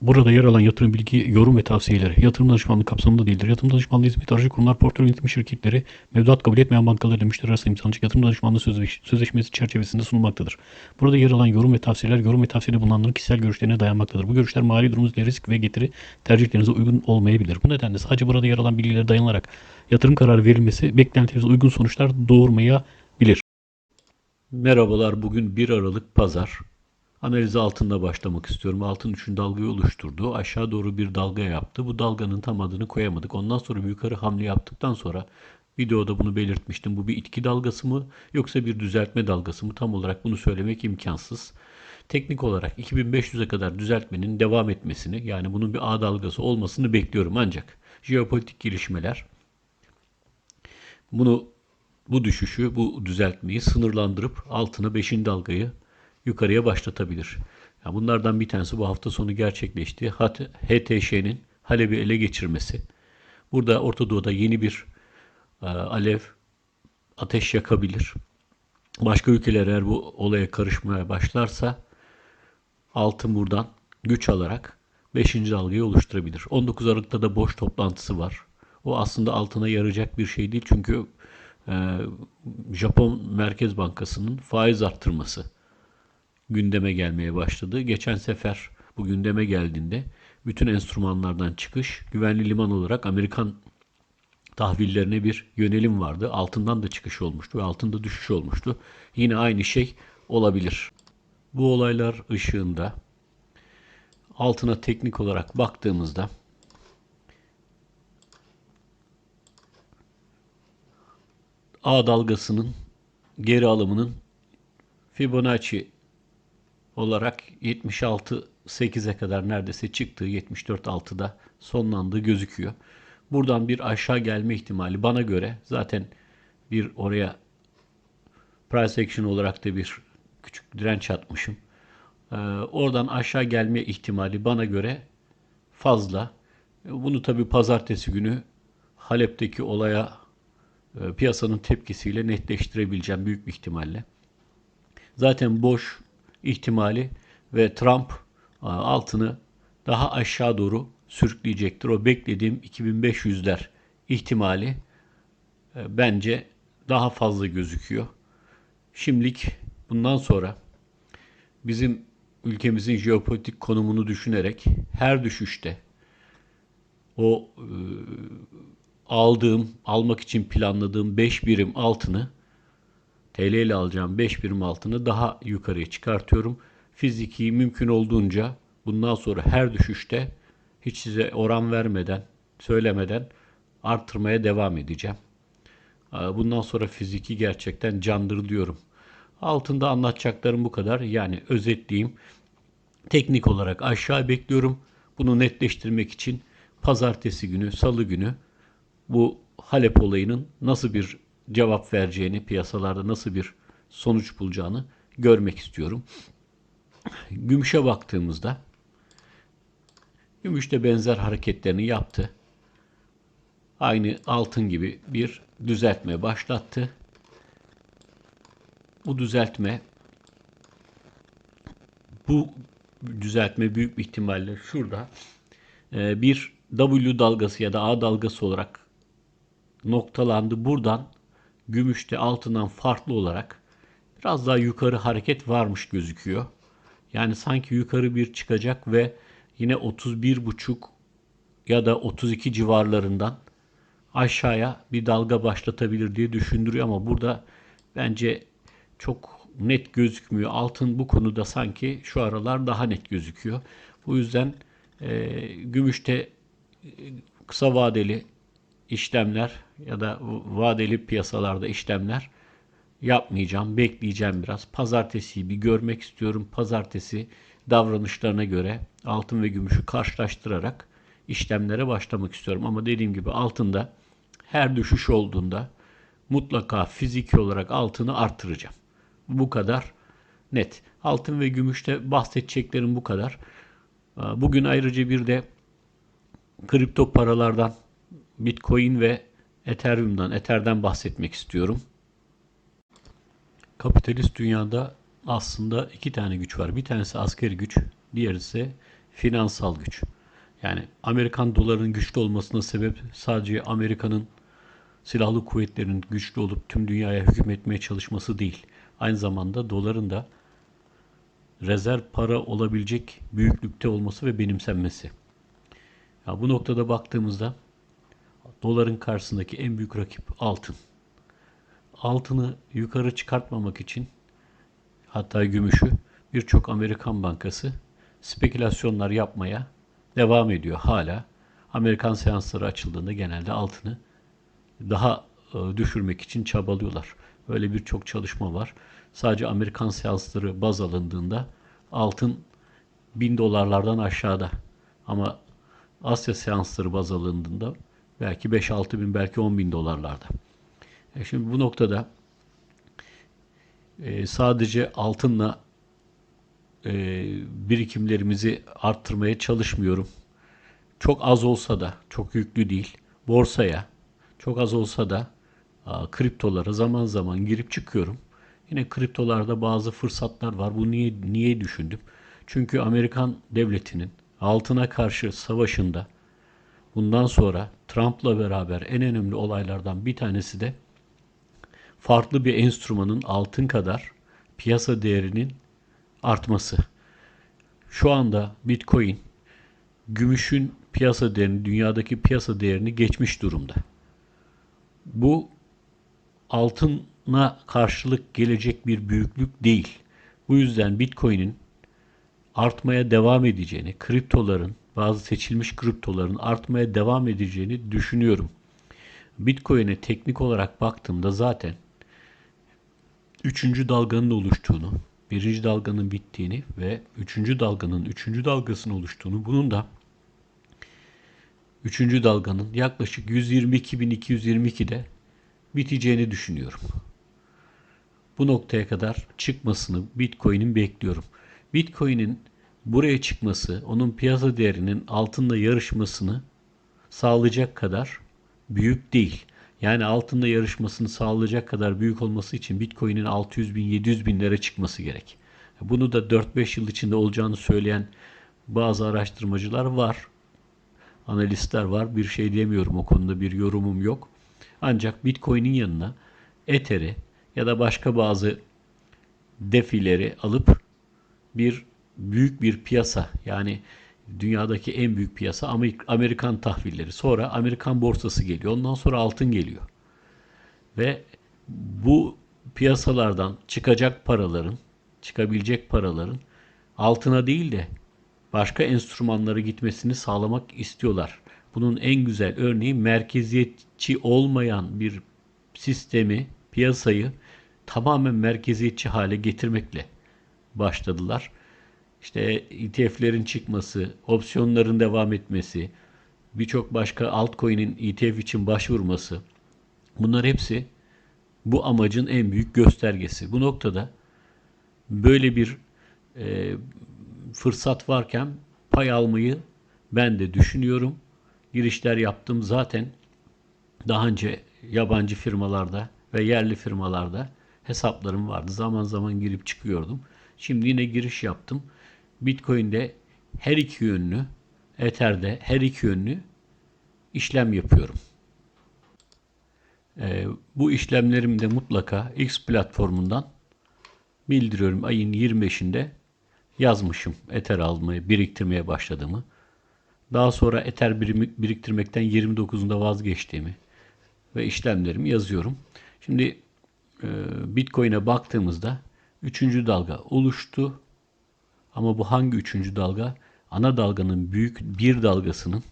Burada yer alan yatırım bilgi, yorum ve tavsiyeleri yatırım danışmanlığı kapsamında değildir. Yatırım danışmanlığı hizmeti aracı kurumlar, portföy yönetim şirketleri, mevduat kabul etmeyen bankalarla müşteri arasında imzalanacak yatırım danışmanlığı sözleş- sözleşmesi çerçevesinde sunulmaktadır. Burada yer alan yorum ve tavsiyeler, yorum ve tavsiyede bulunanların kişisel görüşlerine dayanmaktadır. Bu görüşler mali durumunuz risk ve getiri tercihlerinize uygun olmayabilir. Bu nedenle sadece burada yer alan bilgilere dayanılarak yatırım kararı verilmesi beklentinize uygun sonuçlar doğurmayabilir. Merhabalar, bugün 1 Aralık Pazar. Analize altında başlamak istiyorum. Altın üçün dalgayı oluşturdu. Aşağı doğru bir dalga yaptı. Bu dalganın tam adını koyamadık. Ondan sonra bir yukarı hamle yaptıktan sonra videoda bunu belirtmiştim. Bu bir itki dalgası mı yoksa bir düzeltme dalgası mı? Tam olarak bunu söylemek imkansız. Teknik olarak 2500'e kadar düzeltmenin devam etmesini yani bunun bir A dalgası olmasını bekliyorum ancak jeopolitik gelişmeler bunu bu düşüşü, bu düzeltmeyi sınırlandırıp altına 5. dalgayı yukarıya başlatabilir. Yani bunlardan bir tanesi bu hafta sonu gerçekleşti. HTŞ'nin Halep'i ele geçirmesi. Burada Orta Doğu'da yeni bir e, alev ateş yakabilir. Başka ülkeler eğer bu olaya karışmaya başlarsa altın buradan güç alarak 5. dalgayı oluşturabilir. 19 Aralık'ta da boş toplantısı var. O aslında altına yarayacak bir şey değil çünkü e, Japon Merkez Bankası'nın faiz arttırması gündeme gelmeye başladı. Geçen sefer bu gündeme geldiğinde bütün enstrümanlardan çıkış, güvenli liman olarak Amerikan tahvillerine bir yönelim vardı. Altından da çıkış olmuştu ve altında düşüş olmuştu. Yine aynı şey olabilir. Bu olaylar ışığında altına teknik olarak baktığımızda A dalgasının geri alımının Fibonacci olarak 76 8'e kadar neredeyse çıktığı 74 6'da sonlandığı gözüküyor. Buradan bir aşağı gelme ihtimali bana göre zaten bir oraya price action olarak da bir küçük direnç atmışım. Ee, oradan aşağı gelme ihtimali bana göre fazla. Bunu tabi pazartesi günü Halep'teki olaya e, piyasanın tepkisiyle netleştirebileceğim büyük bir ihtimalle. Zaten boş ihtimali ve Trump e, altını daha aşağı doğru sürükleyecektir. O beklediğim 2500'ler ihtimali e, bence daha fazla gözüküyor. Şimdilik bundan sonra bizim ülkemizin jeopolitik konumunu düşünerek her düşüşte o e, aldığım, almak için planladığım 5 birim altını TL ile alacağım 5 birim altını daha yukarıya çıkartıyorum. Fiziki mümkün olduğunca bundan sonra her düşüşte hiç size oran vermeden, söylemeden arttırmaya devam edeceğim. Bundan sonra fiziki gerçekten candır diyorum. Altında anlatacaklarım bu kadar. Yani özetleyeyim. Teknik olarak aşağı bekliyorum. Bunu netleştirmek için pazartesi günü, salı günü bu Halep olayının nasıl bir cevap vereceğini, piyasalarda nasıl bir sonuç bulacağını görmek istiyorum. Gümüşe baktığımızda gümüş de benzer hareketlerini yaptı. Aynı altın gibi bir düzeltme başlattı. Bu düzeltme bu düzeltme büyük bir ihtimalle şurada e, bir W dalgası ya da A dalgası olarak noktalandı. Buradan gümüşte altından farklı olarak biraz daha yukarı hareket varmış gözüküyor. Yani sanki yukarı bir çıkacak ve yine 31,5 ya da 32 civarlarından aşağıya bir dalga başlatabilir diye düşündürüyor ama burada bence çok net gözükmüyor. Altın bu konuda sanki şu aralar daha net gözüküyor. Bu yüzden e, gümüşte e, kısa vadeli işlemler ya da vadeli piyasalarda işlemler yapmayacağım. Bekleyeceğim biraz. Pazartesiyi bir görmek istiyorum. Pazartesi davranışlarına göre altın ve gümüşü karşılaştırarak işlemlere başlamak istiyorum. Ama dediğim gibi altında her düşüş olduğunda mutlaka fiziki olarak altını artıracağım. Bu kadar net. Altın ve gümüşte bahsedeceklerim bu kadar. Bugün ayrıca bir de kripto paralardan Bitcoin ve Ethereum'dan, Ether'den bahsetmek istiyorum. Kapitalist dünyada aslında iki tane güç var. Bir tanesi askeri güç, diğeri ise finansal güç. Yani Amerikan dolarının güçlü olmasına sebep sadece Amerika'nın silahlı kuvvetlerinin güçlü olup tüm dünyaya hükmetmeye çalışması değil. Aynı zamanda doların da rezerv para olabilecek büyüklükte olması ve benimsenmesi. Ya bu noktada baktığımızda doların karşısındaki en büyük rakip altın. Altını yukarı çıkartmamak için hatta gümüşü birçok Amerikan bankası spekülasyonlar yapmaya devam ediyor hala. Amerikan seansları açıldığında genelde altını daha e, düşürmek için çabalıyorlar. Öyle birçok çalışma var. Sadece Amerikan seansları baz alındığında altın 1000 dolarlardan aşağıda. Ama Asya seansları baz alındığında belki 5-6 bin belki 10 bin dolarlarda. E şimdi bu noktada e, sadece altınla e, birikimlerimizi arttırmaya çalışmıyorum. Çok az olsa da çok yüklü değil. Borsaya çok az olsa da a, kriptolara zaman zaman girip çıkıyorum. Yine kriptolarda bazı fırsatlar var. Bu niye niye düşündüm? Çünkü Amerikan devletinin altına karşı savaşında bundan sonra Trump'la beraber en önemli olaylardan bir tanesi de farklı bir enstrümanın altın kadar piyasa değerinin artması. Şu anda Bitcoin gümüşün piyasa değerini, dünyadaki piyasa değerini geçmiş durumda. Bu altına karşılık gelecek bir büyüklük değil. Bu yüzden Bitcoin'in artmaya devam edeceğini, kriptoların, bazı seçilmiş kriptoların artmaya devam edeceğini düşünüyorum. Bitcoin'e teknik olarak baktığımda zaten üçüncü dalganın oluştuğunu, birinci dalganın bittiğini ve üçüncü dalganın üçüncü dalgasının oluştuğunu, bunun da üçüncü dalganın yaklaşık 122.222'de biteceğini düşünüyorum. Bu noktaya kadar çıkmasını Bitcoin'in bekliyorum. Bitcoin'in buraya çıkması, onun piyasa değerinin altında yarışmasını sağlayacak kadar büyük değil. Yani altında yarışmasını sağlayacak kadar büyük olması için Bitcoin'in 600 bin, 700 binlere çıkması gerek. Bunu da 4-5 yıl içinde olacağını söyleyen bazı araştırmacılar var. Analistler var. Bir şey diyemiyorum o konuda bir yorumum yok. Ancak Bitcoin'in yanına Ether'i ya da başka bazı defileri alıp bir büyük bir piyasa yani dünyadaki en büyük piyasa Amerikan tahvilleri. Sonra Amerikan borsası geliyor. Ondan sonra altın geliyor. Ve bu piyasalardan çıkacak paraların, çıkabilecek paraların altına değil de başka enstrümanlara gitmesini sağlamak istiyorlar. Bunun en güzel örneği merkeziyetçi olmayan bir sistemi, piyasayı tamamen merkeziyetçi hale getirmekle başladılar. İşte ETF'lerin çıkması, opsiyonların devam etmesi, birçok başka altcoin'in ETF için başvurması bunlar hepsi bu amacın en büyük göstergesi. Bu noktada böyle bir e, fırsat varken pay almayı ben de düşünüyorum. Girişler yaptım zaten daha önce yabancı firmalarda ve yerli firmalarda hesaplarım vardı. Zaman zaman girip çıkıyordum. Şimdi yine giriş yaptım. Bitcoin'de her iki yönlü, Ether'de her iki yönlü işlem yapıyorum. Ee, bu işlemlerimi de mutlaka X platformundan bildiriyorum. Ayın 25'inde yazmışım Ether almayı, biriktirmeye başladığımı. Daha sonra Ether biriktirmekten 29'unda vazgeçtiğimi ve işlemlerimi yazıyorum. Şimdi e, Bitcoin'e baktığımızda üçüncü dalga oluştu. Ama bu hangi üçüncü dalga? Ana dalganın büyük bir dalgasının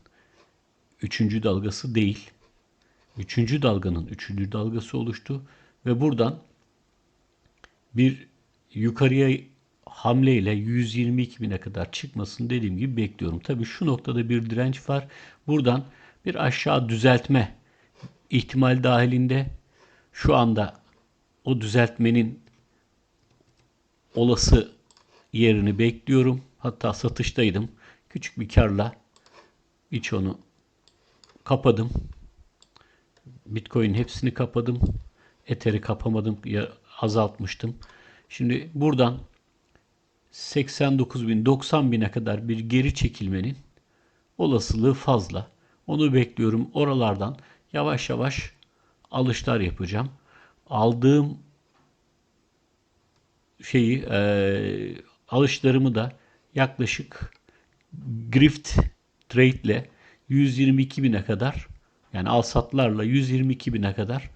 üçüncü dalgası değil. Üçüncü dalganın üçüncü dalgası oluştu ve buradan bir yukarıya hamleyle 122 bine kadar çıkmasını dediğim gibi bekliyorum. Tabi şu noktada bir direnç var. Buradan bir aşağı düzeltme ihtimal dahilinde şu anda o düzeltmenin olası yerini bekliyorum. Hatta satıştaydım. Küçük bir karla birçoğunu kapadım. Bitcoin hepsini kapadım. Ether'i kapamadım. Ya azaltmıştım. Şimdi buradan 89 bin 90 bine kadar bir geri çekilmenin olasılığı fazla. Onu bekliyorum. Oralardan yavaş yavaş alışlar yapacağım. Aldığım şeyi e, alışlarımı da yaklaşık grift trade ile 122 bine kadar yani al satlarla 122 bine kadar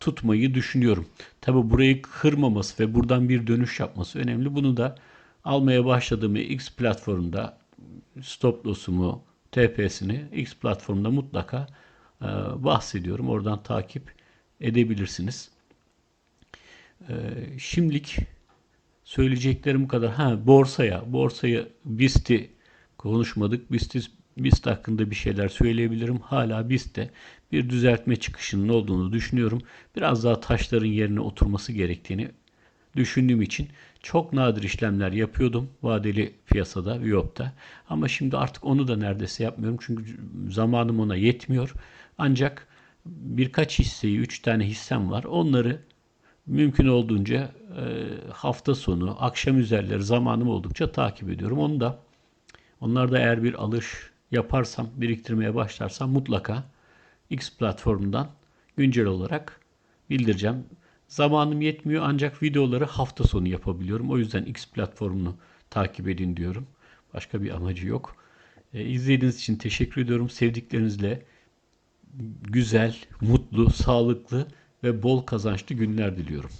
tutmayı düşünüyorum. Tabi burayı kırmaması ve buradan bir dönüş yapması önemli. Bunu da almaya başladığım X platformunda stop loss'umu, TP'sini X platformunda mutlaka e, bahsediyorum. Oradan takip edebilirsiniz. E, şimdilik söyleyeceklerim kadar. Ha borsaya, borsaya BIST'i konuşmadık. BIST, BIST hakkında bir şeyler söyleyebilirim. Hala BIST'te bir düzeltme çıkışının olduğunu düşünüyorum. Biraz daha taşların yerine oturması gerektiğini düşündüğüm için çok nadir işlemler yapıyordum vadeli piyasada, Viyop'ta. Ama şimdi artık onu da neredeyse yapmıyorum çünkü zamanım ona yetmiyor. Ancak birkaç hisseyi, 3 tane hissem var. Onları mümkün olduğunca e, hafta sonu, akşam üzerleri zamanım oldukça takip ediyorum. Onu da onlar da eğer bir alış yaparsam, biriktirmeye başlarsam mutlaka X platformundan güncel olarak bildireceğim. Zamanım yetmiyor ancak videoları hafta sonu yapabiliyorum. O yüzden X platformunu takip edin diyorum. Başka bir amacı yok. E, izlediğiniz için teşekkür ediyorum. Sevdiklerinizle güzel, mutlu, sağlıklı ve bol kazançlı günler diliyorum.